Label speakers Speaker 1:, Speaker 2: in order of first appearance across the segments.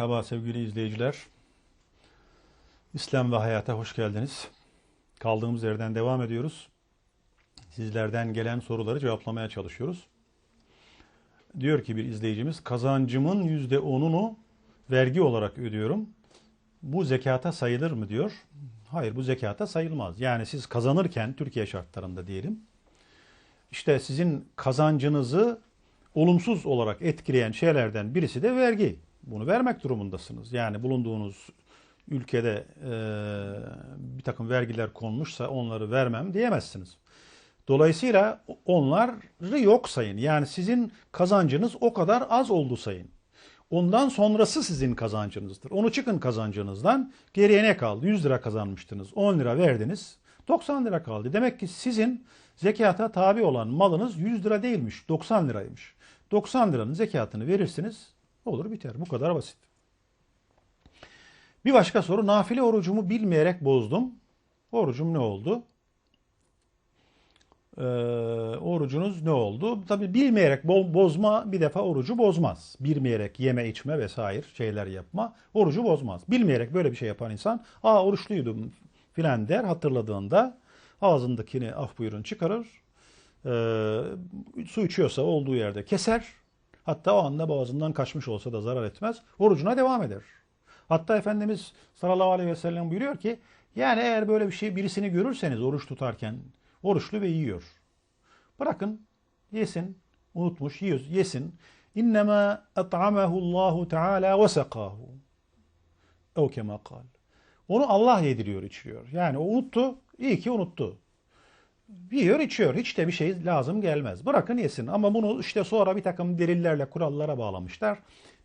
Speaker 1: Merhaba sevgili izleyiciler. İslam ve hayata hoş geldiniz. Kaldığımız yerden devam ediyoruz. Sizlerden gelen soruları cevaplamaya çalışıyoruz. Diyor ki bir izleyicimiz, kazancımın yüzde onunu vergi olarak ödüyorum. Bu zekata sayılır mı diyor. Hayır bu zekata sayılmaz. Yani siz kazanırken Türkiye şartlarında diyelim. İşte sizin kazancınızı olumsuz olarak etkileyen şeylerden birisi de vergi. Bunu vermek durumundasınız. Yani bulunduğunuz ülkede e, bir takım vergiler konmuşsa onları vermem diyemezsiniz. Dolayısıyla onları yok sayın. Yani sizin kazancınız o kadar az oldu sayın. Ondan sonrası sizin kazancınızdır. Onu çıkın kazancınızdan geriye ne kaldı? 100 lira kazanmıştınız. 10 lira verdiniz. 90 lira kaldı. Demek ki sizin zekata tabi olan malınız 100 lira değilmiş. 90 liraymış. 90 liranın zekatını verirsiniz. Olur biter. Bu kadar basit. Bir başka soru. Nafile orucumu bilmeyerek bozdum. Orucum ne oldu? Ee, orucunuz ne oldu? Tabi bilmeyerek bozma bir defa orucu bozmaz. Bilmeyerek yeme içme vesaire şeyler yapma orucu bozmaz. Bilmeyerek böyle bir şey yapan insan aa oruçluydum filan der hatırladığında ağzındakini af buyurun çıkarır. Ee, su içiyorsa olduğu yerde keser. Hatta o anda boğazından kaçmış olsa da zarar etmez. Orucuna devam eder. Hatta Efendimiz sallallahu aleyhi ve sellem buyuruyor ki yani eğer böyle bir şey birisini görürseniz oruç tutarken oruçlu ve yiyor. Bırakın yesin. Unutmuş yiyor, yesin. İnnemâ et'amehu Allahu Teala ve sekahu. O kema kal. Onu Allah yediriyor, içiriyor. Yani o unuttu, iyi ki unuttu. Yiyor, içiyor. Hiç de bir şey lazım gelmez. Bırakın yesin. Ama bunu işte sonra bir takım delillerle, kurallara bağlamışlar.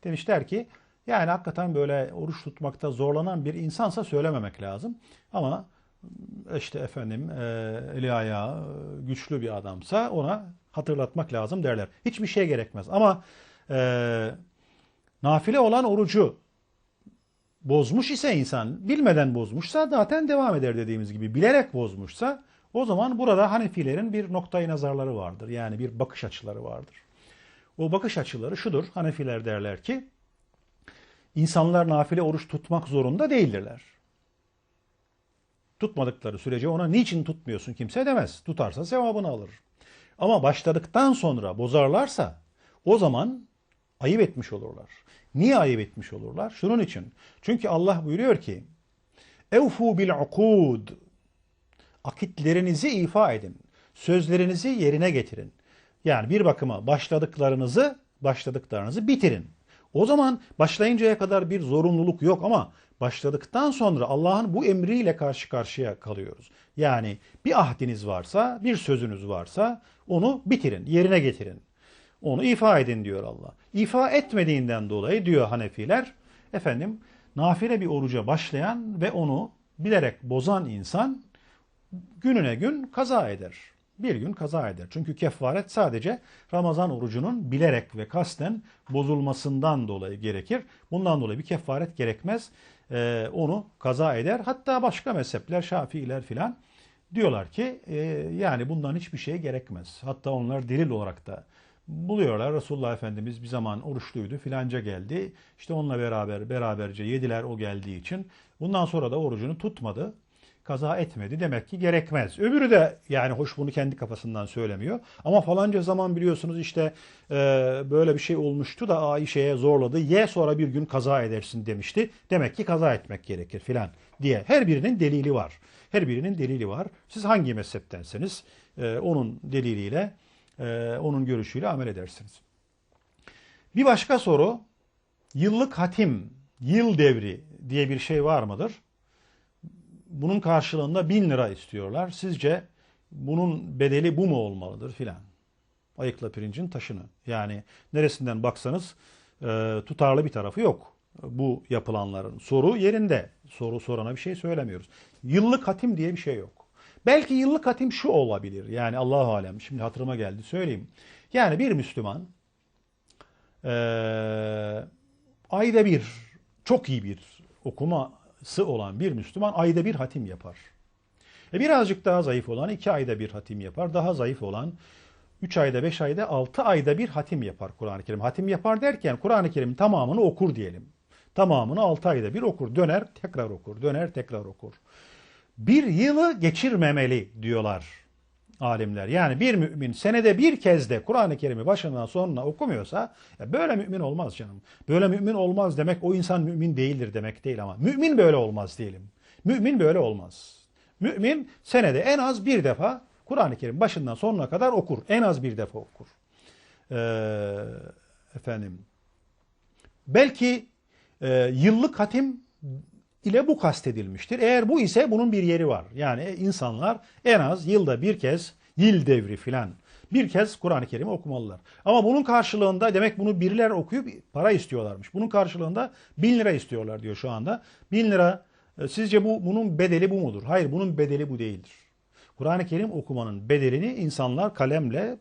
Speaker 1: Demişler ki yani hakikaten böyle oruç tutmakta zorlanan bir insansa söylememek lazım. Ama işte efendim e, eli ayağı güçlü bir adamsa ona hatırlatmak lazım derler. Hiçbir şey gerekmez. Ama e, nafile olan orucu bozmuş ise insan bilmeden bozmuşsa zaten devam eder dediğimiz gibi. Bilerek bozmuşsa o zaman burada Hanefilerin bir noktayı nazarları vardır. Yani bir bakış açıları vardır. O bakış açıları şudur. Hanefiler derler ki insanlar nafile oruç tutmak zorunda değildirler. Tutmadıkları sürece ona niçin tutmuyorsun kimse demez. Tutarsa sevabını alır. Ama başladıktan sonra bozarlarsa o zaman ayıp etmiş olurlar. Niye ayıp etmiş olurlar? Şunun için. Çünkü Allah buyuruyor ki Evfu bil ukud akitlerinizi ifa edin. Sözlerinizi yerine getirin. Yani bir bakıma başladıklarınızı başladıklarınızı bitirin. O zaman başlayıncaya kadar bir zorunluluk yok ama başladıktan sonra Allah'ın bu emriyle karşı karşıya kalıyoruz. Yani bir ahdiniz varsa, bir sözünüz varsa onu bitirin, yerine getirin. Onu ifa edin diyor Allah. İfa etmediğinden dolayı diyor Hanefiler, efendim nafile bir oruca başlayan ve onu bilerek bozan insan gününe gün kaza eder. Bir gün kaza eder. Çünkü kefaret sadece Ramazan orucunun bilerek ve kasten bozulmasından dolayı gerekir. Bundan dolayı bir kefaret gerekmez. Ee, onu kaza eder. Hatta başka mezhepler, Şafiiler filan diyorlar ki e, yani bundan hiçbir şey gerekmez. Hatta onlar delil olarak da buluyorlar. Resulullah Efendimiz bir zaman oruçluydu filanca geldi. İşte onunla beraber beraberce yediler o geldiği için. Bundan sonra da orucunu tutmadı kaza etmedi. Demek ki gerekmez. Öbürü de yani hoş bunu kendi kafasından söylemiyor. Ama falanca zaman biliyorsunuz işte e, böyle bir şey olmuştu da Ayşe'ye zorladı. Ye sonra bir gün kaza edersin demişti. Demek ki kaza etmek gerekir filan diye. Her birinin delili var. Her birinin delili var. Siz hangi mezheptenseniz e, onun deliliyle, e, onun görüşüyle amel edersiniz. Bir başka soru. Yıllık hatim, yıl devri diye bir şey var mıdır? Bunun karşılığında bin lira istiyorlar. Sizce bunun bedeli bu mu olmalıdır filan. Ayıkla pirincin taşını. Yani neresinden baksanız e, tutarlı bir tarafı yok bu yapılanların. Soru yerinde. Soru sorana bir şey söylemiyoruz. Yıllık hatim diye bir şey yok. Belki yıllık hatim şu olabilir. Yani Allahu alem. Şimdi hatırıma geldi söyleyeyim. Yani bir Müslüman e, ayda bir çok iyi bir okuma sı olan bir Müslüman ayda bir hatim yapar. E birazcık daha zayıf olan iki ayda bir hatim yapar. Daha zayıf olan üç ayda, beş ayda, altı ayda bir hatim yapar Kur'an-ı Kerim. Hatim yapar derken Kur'an-ı Kerim'in tamamını okur diyelim. Tamamını 6 ayda bir okur. Döner tekrar okur. Döner tekrar okur. Bir yılı geçirmemeli diyorlar alimler. Yani bir mümin senede bir kez de Kur'an-ı Kerim'i başından sonuna okumuyorsa ya böyle mümin olmaz canım. Böyle mümin olmaz demek o insan mümin değildir demek değil ama mümin böyle olmaz diyelim. Mümin böyle olmaz. Mümin senede en az bir defa Kur'an-ı Kerim başından sonuna kadar okur. En az bir defa okur. Ee, efendim belki e, yıllık hatim ile bu kastedilmiştir. Eğer bu ise bunun bir yeri var. Yani insanlar en az yılda bir kez yıl devri filan bir kez Kur'an-ı Kerim okumalılar. Ama bunun karşılığında demek bunu biriler okuyup para istiyorlarmış. Bunun karşılığında bin lira istiyorlar diyor şu anda. Bin lira e, sizce bu bunun bedeli bu mudur? Hayır bunun bedeli bu değildir. Kur'an-ı Kerim okumanın bedelini insanlar kalemle,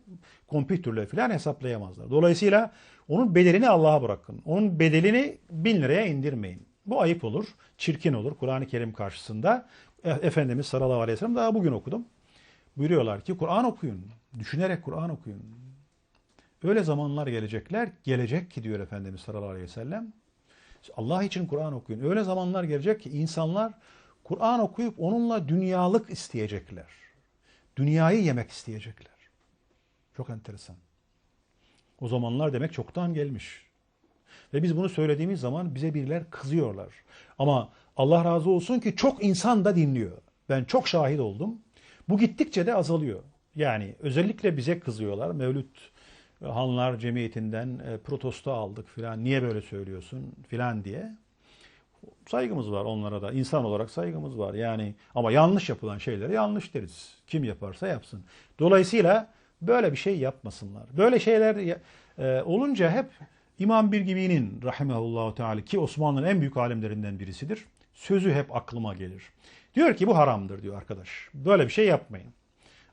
Speaker 1: kompütürle filan hesaplayamazlar. Dolayısıyla onun bedelini Allah'a bırakın. Onun bedelini bin liraya indirmeyin. Bu ayıp olur, çirkin olur Kur'an-ı Kerim karşısında. E, Efendimiz sallallahu aleyhi ve sellem daha bugün okudum. Buyuruyorlar ki Kur'an okuyun, düşünerek Kur'an okuyun. Öyle zamanlar gelecekler, gelecek ki diyor Efendimiz sallallahu aleyhi ve sellem. Allah için Kur'an okuyun. Öyle zamanlar gelecek ki insanlar Kur'an okuyup onunla dünyalık isteyecekler. Dünyayı yemek isteyecekler. Çok enteresan. O zamanlar demek çoktan gelmiş. Ve biz bunu söylediğimiz zaman bize biriler kızıyorlar. Ama Allah razı olsun ki çok insan da dinliyor. Ben çok şahit oldum. Bu gittikçe de azalıyor. Yani özellikle bize kızıyorlar. Mevlüt Hanlar Cemiyeti'nden e, protesto aldık filan. Niye böyle söylüyorsun filan diye. Saygımız var onlara da. İnsan olarak saygımız var. Yani ama yanlış yapılan şeyleri yanlış deriz. Kim yaparsa yapsın. Dolayısıyla böyle bir şey yapmasınlar. Böyle şeyler e, olunca hep İmam Birgibi'nin rahimehullahu teala ki Osmanlı'nın en büyük alimlerinden birisidir. Sözü hep aklıma gelir. Diyor ki bu haramdır diyor arkadaş. Böyle bir şey yapmayın.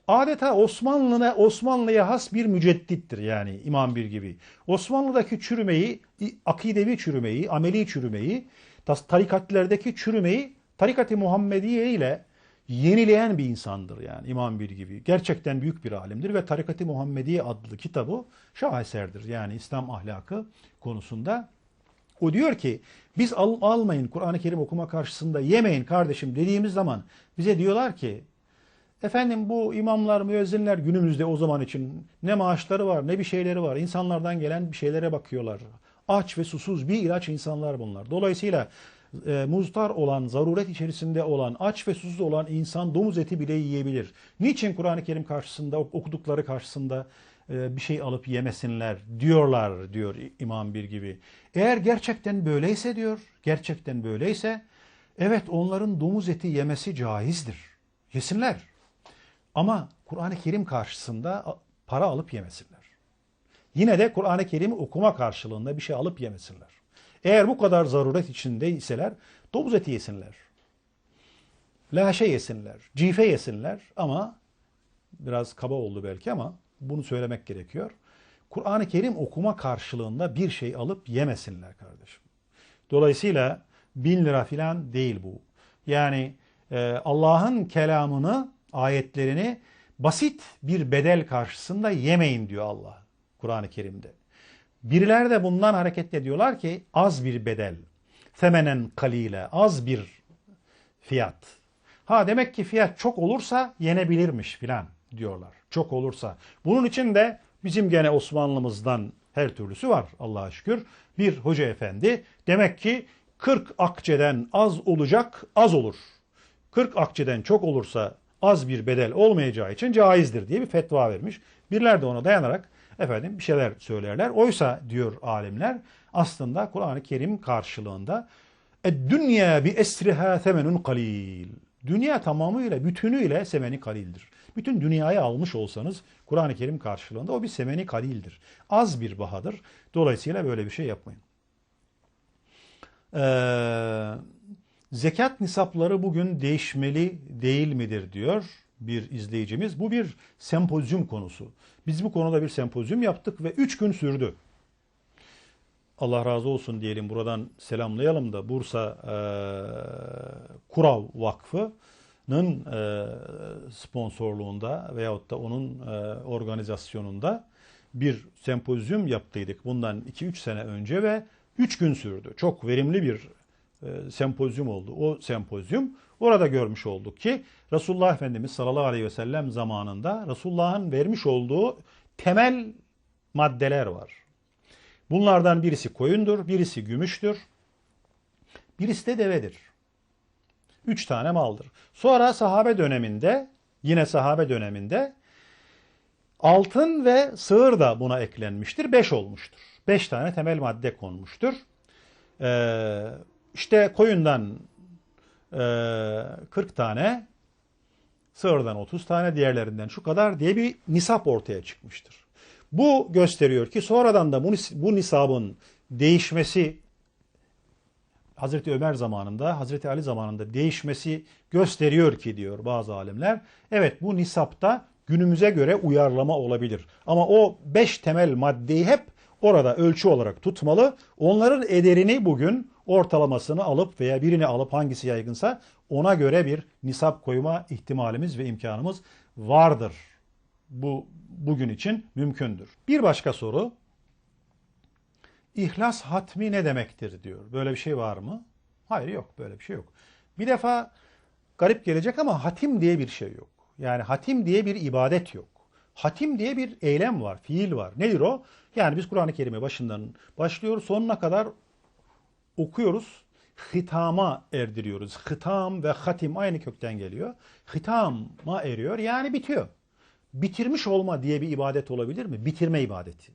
Speaker 1: Adeta Osmanlı'na Osmanlı'ya has bir müceddittir yani İmam Bir gibi. Osmanlı'daki çürümeyi, akidevi çürümeyi, ameli çürümeyi, tarikatlerdeki çürümeyi tarikat-ı Muhammediye ile yenileyen bir insandır yani İmam Bir gibi. Gerçekten büyük bir alimdir ve Tarikat-ı Muhammediye adlı kitabı şaheserdir. Yani İslam ahlakı konusunda. O diyor ki biz al, almayın Kur'an-ı Kerim okuma karşısında yemeyin kardeşim dediğimiz zaman bize diyorlar ki efendim bu imamlar, müezzinler günümüzde o zaman için ne maaşları var ne bir şeyleri var. İnsanlardan gelen bir şeylere bakıyorlar. Aç ve susuz bir ilaç insanlar bunlar. Dolayısıyla e, muztar olan, zaruret içerisinde olan, aç ve susuz olan insan domuz eti bile yiyebilir. Niçin Kur'an-ı Kerim karşısında, okudukları karşısında e, bir şey alıp yemesinler diyorlar diyor İmam Bir gibi. Eğer gerçekten böyleyse diyor, gerçekten böyleyse evet onların domuz eti yemesi caizdir. Yesinler. Ama Kur'an-ı Kerim karşısında para alıp yemesinler. Yine de Kur'an-ı Kerim'i okuma karşılığında bir şey alıp yemesinler. Eğer bu kadar zaruret içinde iseler domuz eti yesinler. Laşe yesinler, cife yesinler ama biraz kaba oldu belki ama bunu söylemek gerekiyor. Kur'an-ı Kerim okuma karşılığında bir şey alıp yemesinler kardeşim. Dolayısıyla bin lira filan değil bu. Yani e, Allah'ın kelamını, ayetlerini basit bir bedel karşısında yemeyin diyor Allah Kur'an-ı Kerim'de. Birileri de bundan hareketle diyorlar ki az bir bedel. Femenen kalile az bir fiyat. Ha demek ki fiyat çok olursa yenebilirmiş filan diyorlar. Çok olursa. Bunun için de bizim gene Osmanlımızdan her türlüsü var Allah'a şükür. Bir hoca efendi demek ki 40 akçeden az olacak az olur. 40 akçeden çok olursa az bir bedel olmayacağı için caizdir diye bir fetva vermiş. Birler de ona dayanarak efendim bir şeyler söylerler. Oysa diyor alimler aslında Kur'an-ı Kerim karşılığında dünya bi esriha semenun kalil. Dünya tamamıyla, bütünüyle semeni kalildir. Bütün dünyayı almış olsanız Kur'an-ı Kerim karşılığında o bir semeni kalildir. Az bir bahadır. Dolayısıyla böyle bir şey yapmayın. Ee, zekat nisapları bugün değişmeli değil midir diyor bir izleyicimiz. Bu bir sempozyum konusu. Biz bu konuda bir sempozyum yaptık ve 3 gün sürdü. Allah razı olsun diyelim buradan selamlayalım da Bursa e, Kurav Vakfı'nın e, sponsorluğunda veyahut da onun e, organizasyonunda bir sempozyum yaptıydık bundan 2-3 sene önce ve Üç gün sürdü. Çok verimli bir e, sempozyum oldu. O sempozyum orada görmüş olduk ki Resulullah Efendimiz sallallahu aleyhi ve sellem zamanında Resulullah'ın vermiş olduğu temel maddeler var. Bunlardan birisi koyundur, birisi gümüştür, birisi de devedir. Üç tane maldır. Sonra sahabe döneminde, yine sahabe döneminde altın ve sığır da buna eklenmiştir. Beş olmuştur. Beş tane temel madde konmuştur. Ee, işte koyundan 40 tane, sığırdan 30 tane, diğerlerinden şu kadar diye bir nisap ortaya çıkmıştır. Bu gösteriyor ki sonradan da bu, nisabın değişmesi Hazreti Ömer zamanında, Hazreti Ali zamanında değişmesi gösteriyor ki diyor bazı alimler. Evet bu nisapta günümüze göre uyarlama olabilir. Ama o beş temel maddeyi hep orada ölçü olarak tutmalı. Onların ederini bugün ortalamasını alıp veya birini alıp hangisi yaygınsa ona göre bir nisap koyma ihtimalimiz ve imkanımız vardır. Bu bugün için mümkündür. Bir başka soru. İhlas hatmi ne demektir diyor. Böyle bir şey var mı? Hayır yok böyle bir şey yok. Bir defa garip gelecek ama hatim diye bir şey yok. Yani hatim diye bir ibadet yok. Hatim diye bir eylem var, fiil var. Nedir o? Yani biz Kur'an-ı Kerim'e başından başlıyoruz, sonuna kadar okuyoruz. Hitama erdiriyoruz. Hitam ve hatim aynı kökten geliyor. Hitama eriyor yani bitiyor. Bitirmiş olma diye bir ibadet olabilir mi? Bitirme ibadeti.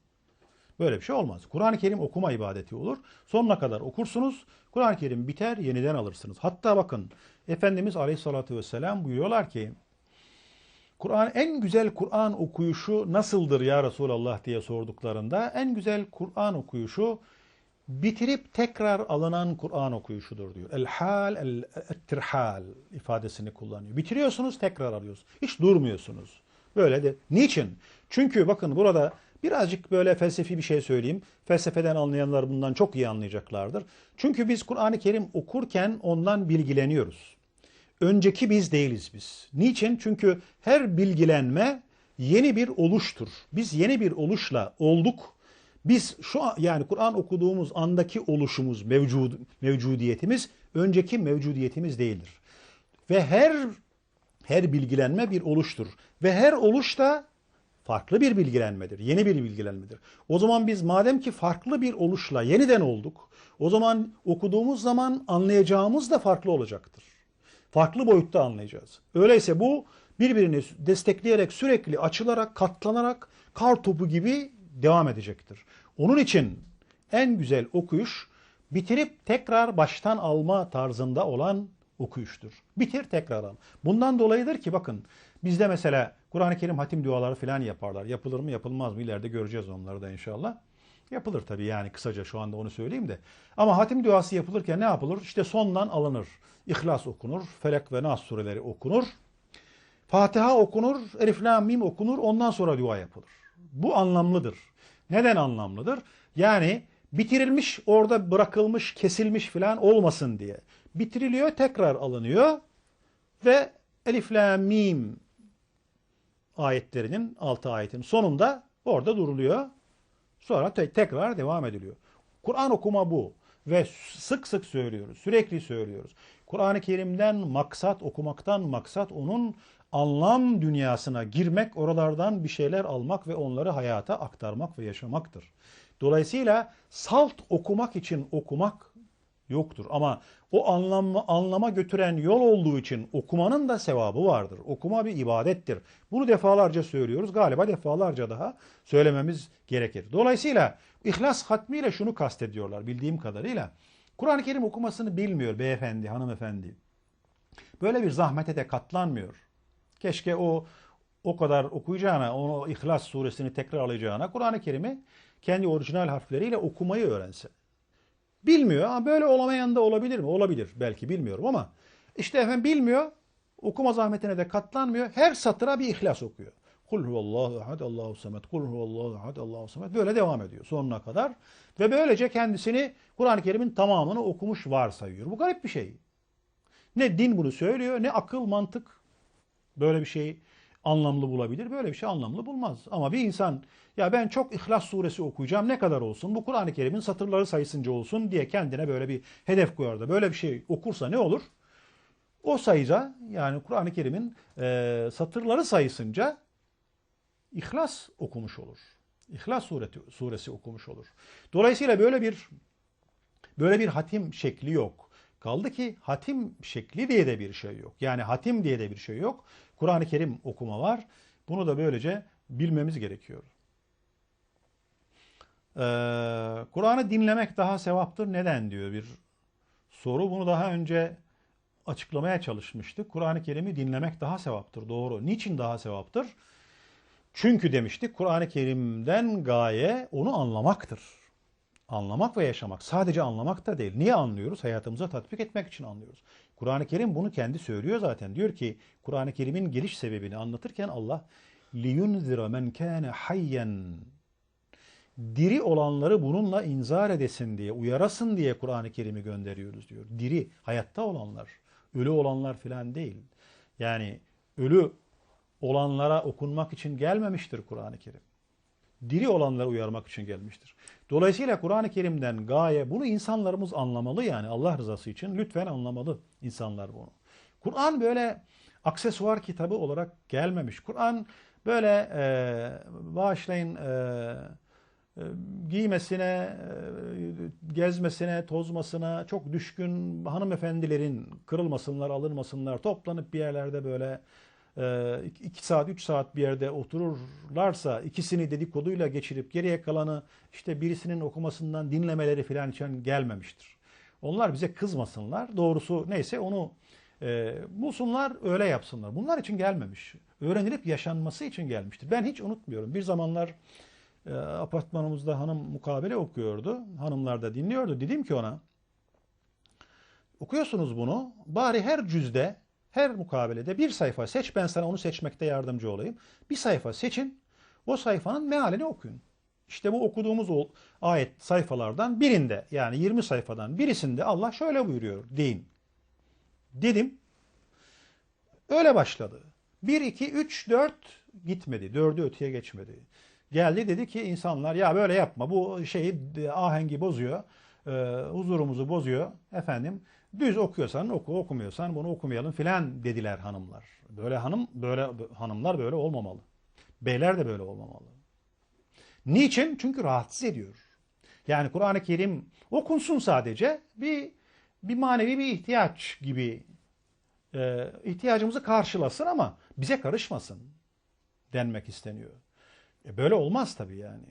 Speaker 1: Böyle bir şey olmaz. Kur'an-ı Kerim okuma ibadeti olur. Sonuna kadar okursunuz. Kur'an-ı Kerim biter, yeniden alırsınız. Hatta bakın Efendimiz Aleyhisselatü Vesselam buyuruyorlar ki Kur'an en güzel Kur'an okuyuşu nasıldır ya Resulallah diye sorduklarında en güzel Kur'an okuyuşu bitirip tekrar alınan Kur'an okuyuşudur diyor. El hal el tirhal ifadesini kullanıyor. Bitiriyorsunuz tekrar alıyorsunuz. Hiç durmuyorsunuz. Böyle de. Niçin? Çünkü bakın burada birazcık böyle felsefi bir şey söyleyeyim. Felsefeden anlayanlar bundan çok iyi anlayacaklardır. Çünkü biz Kur'an-ı Kerim okurken ondan bilgileniyoruz. Önceki biz değiliz biz. Niçin? Çünkü her bilgilenme yeni bir oluştur. Biz yeni bir oluşla olduk. Biz şu an yani Kur'an okuduğumuz andaki oluşumuz, mevcud, mevcudiyetimiz önceki mevcudiyetimiz değildir. Ve her her bilgilenme bir oluştur. Ve her oluş da farklı bir bilgilenmedir. Yeni bir bilgilenmedir. O zaman biz madem ki farklı bir oluşla yeniden olduk, o zaman okuduğumuz zaman anlayacağımız da farklı olacaktır. Farklı boyutta anlayacağız. Öyleyse bu birbirini destekleyerek sürekli açılarak, katlanarak kar topu gibi devam edecektir. Onun için en güzel okuyuş bitirip tekrar baştan alma tarzında olan okuyuştur. Bitir tekrar al. Bundan dolayıdır ki bakın bizde mesela Kur'an-ı Kerim hatim duaları falan yaparlar. Yapılır mı yapılmaz mı ileride göreceğiz onları da inşallah. Yapılır tabii yani kısaca şu anda onu söyleyeyim de. Ama hatim duası yapılırken ne yapılır? İşte sondan alınır. İhlas okunur, Felek ve Nas sureleri okunur. Fatiha okunur, Elif Lam Mim okunur, ondan sonra dua yapılır. Bu anlamlıdır. Neden anlamlıdır? Yani bitirilmiş, orada bırakılmış, kesilmiş falan olmasın diye. Bitiriliyor, tekrar alınıyor ve Elif Lam Mim ayetlerinin, altı ayetin sonunda orada duruluyor. Sonra te tekrar devam ediliyor. Kur'an okuma bu. Ve sık sık söylüyoruz, sürekli söylüyoruz. Kur'an-ı Kerim'den maksat, okumaktan maksat onun anlam dünyasına girmek, oralardan bir şeyler almak ve onları hayata aktarmak ve yaşamaktır. Dolayısıyla salt okumak için okumak yoktur. Ama o anlama, anlama götüren yol olduğu için okumanın da sevabı vardır. Okuma bir ibadettir. Bunu defalarca söylüyoruz. Galiba defalarca daha söylememiz gerekir. Dolayısıyla İhlas hatmiyle şunu kastediyorlar bildiğim kadarıyla. Kur'an-ı Kerim okumasını bilmiyor beyefendi, hanımefendi. Böyle bir zahmete de katlanmıyor. Keşke o o kadar okuyacağına, onu İhlas suresini tekrar alacağına Kur'an-ı Kerim'i kendi orijinal harfleriyle okumayı öğrense. Bilmiyor ama böyle olamayan da olabilir mi? Olabilir belki bilmiyorum ama işte efendim bilmiyor. Okuma zahmetine de katlanmıyor. Her satıra bir ihlas okuyor. Kul huvallahu ahad Allahu samet. Kul huvallahu ahad Allahu samet. Böyle devam ediyor sonuna kadar. Ve böylece kendisini Kur'an-ı Kerim'in tamamını okumuş varsayıyor. Bu garip bir şey. Ne din bunu söylüyor ne akıl mantık böyle bir şeyi anlamlı bulabilir. Böyle bir şey anlamlı bulmaz. Ama bir insan ya ben çok İhlas suresi okuyacağım ne kadar olsun bu Kur'an-ı Kerim'in satırları sayısınca olsun diye kendine böyle bir hedef koyar da böyle bir şey okursa ne olur? O sayıca yani Kur'an-ı Kerim'in e, satırları sayısınca İhlas okumuş olur. İhlas sureti, suresi okumuş olur. Dolayısıyla böyle bir böyle bir hatim şekli yok. Kaldı ki hatim şekli diye de bir şey yok. Yani hatim diye de bir şey yok. Kur'an-ı Kerim okuma var. Bunu da böylece bilmemiz gerekiyor. Ee, Kur'an'ı dinlemek daha sevaptır. Neden diyor bir soru. Bunu daha önce açıklamaya çalışmıştık. Kur'an-ı Kerim'i dinlemek daha sevaptır. Doğru. Niçin daha sevaptır? Çünkü demiştik Kur'an-ı Kerim'den gaye onu anlamaktır. Anlamak ve yaşamak sadece anlamak da değil. Niye anlıyoruz? Hayatımıza tatbik etmek için anlıyoruz. Kur'an-ı Kerim bunu kendi söylüyor zaten. Diyor ki Kur'an-ı Kerim'in geliş sebebini anlatırken Allah liyunzira men kana hayyen diri olanları bununla inzar edesin diye, uyarasın diye Kur'an-ı Kerim'i gönderiyoruz diyor. Diri, hayatta olanlar, ölü olanlar filan değil. Yani ölü olanlara okunmak için gelmemiştir Kur'an-ı Kerim. Diri olanları uyarmak için gelmiştir. Dolayısıyla Kur'an-ı Kerim'den gaye bunu insanlarımız anlamalı yani Allah rızası için lütfen anlamalı insanlar bunu. Kur'an böyle aksesuar kitabı olarak gelmemiş. Kur'an böyle e, bağışlayın e, e, giymesine, e, gezmesine, tozmasına çok düşkün hanımefendilerin kırılmasınlar, alınmasınlar, toplanıp bir yerlerde böyle 2 saat 3 saat bir yerde otururlarsa ikisini dedikoduyla geçirip geriye kalanı işte birisinin okumasından dinlemeleri falan için gelmemiştir. Onlar bize kızmasınlar. Doğrusu neyse onu e, bulsunlar öyle yapsınlar. Bunlar için gelmemiş. Öğrenilip yaşanması için gelmiştir. Ben hiç unutmuyorum. Bir zamanlar e, apartmanımızda hanım mukabele okuyordu. Hanımlar da dinliyordu. Dedim ki ona okuyorsunuz bunu. Bari her cüzde her mukabelede bir sayfa seç ben sana onu seçmekte yardımcı olayım. Bir sayfa seçin o sayfanın mealini okuyun. İşte bu okuduğumuz o ayet sayfalardan birinde yani 20 sayfadan birisinde Allah şöyle buyuruyor deyin. Dedim. Öyle başladı. 1, 2, 3, 4 gitmedi. 4'ü öteye geçmedi. Geldi dedi ki insanlar ya böyle yapma bu şeyi ahengi bozuyor. E, huzurumuzu bozuyor. Efendim Düz okuyorsan oku, okumuyorsan bunu okumayalım filan dediler hanımlar. Böyle hanım böyle hanımlar böyle olmamalı. Beyler de böyle olmamalı. Niçin? Çünkü rahatsız ediyor. Yani Kur'an-ı Kerim okunsun sadece bir bir manevi bir ihtiyaç gibi e, ihtiyacımızı karşılasın ama bize karışmasın denmek isteniyor. E böyle olmaz tabii yani.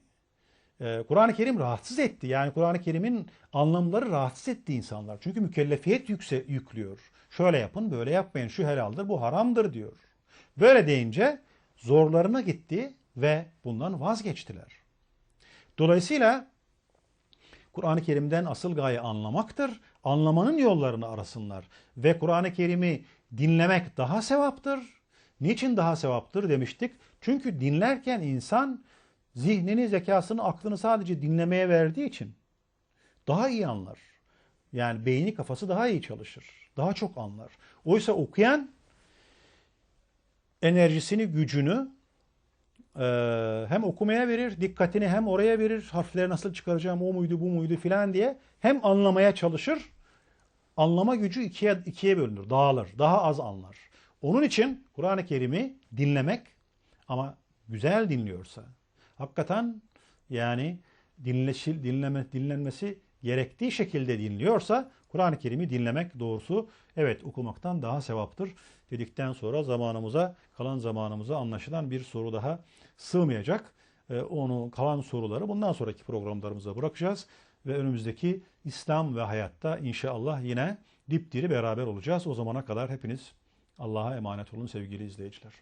Speaker 1: Ee, Kur'an-ı Kerim rahatsız etti. Yani Kur'an-ı Kerim'in anlamları rahatsız etti insanlar. Çünkü mükellefiyet yükse, yüklüyor. Şöyle yapın, böyle yapmayın, şu helaldir, bu haramdır diyor. Böyle deyince zorlarına gitti ve bundan vazgeçtiler. Dolayısıyla Kur'an-ı Kerim'den asıl gaye anlamaktır. Anlamanın yollarını arasınlar. Ve Kur'an-ı Kerim'i dinlemek daha sevaptır. Niçin daha sevaptır demiştik? Çünkü dinlerken insan zihnini, zekasını, aklını sadece dinlemeye verdiği için daha iyi anlar. Yani beyni, kafası daha iyi çalışır. Daha çok anlar. Oysa okuyan enerjisini, gücünü e, hem okumaya verir, dikkatini hem oraya verir. Harfleri nasıl çıkaracağım, o muydu, bu muydu filan diye. Hem anlamaya çalışır. Anlama gücü ikiye, ikiye bölünür, dağılır. Daha az anlar. Onun için Kur'an-ı Kerim'i dinlemek ama güzel dinliyorsa, hakikaten yani dinleşil, dinleme, dinlenmesi gerektiği şekilde dinliyorsa Kur'an-ı Kerim'i dinlemek doğrusu evet okumaktan daha sevaptır dedikten sonra zamanımıza kalan zamanımıza anlaşılan bir soru daha sığmayacak. Ee, onu kalan soruları bundan sonraki programlarımıza bırakacağız ve önümüzdeki İslam ve hayatta inşallah yine dipdiri beraber olacağız. O zamana kadar hepiniz Allah'a emanet olun sevgili izleyiciler.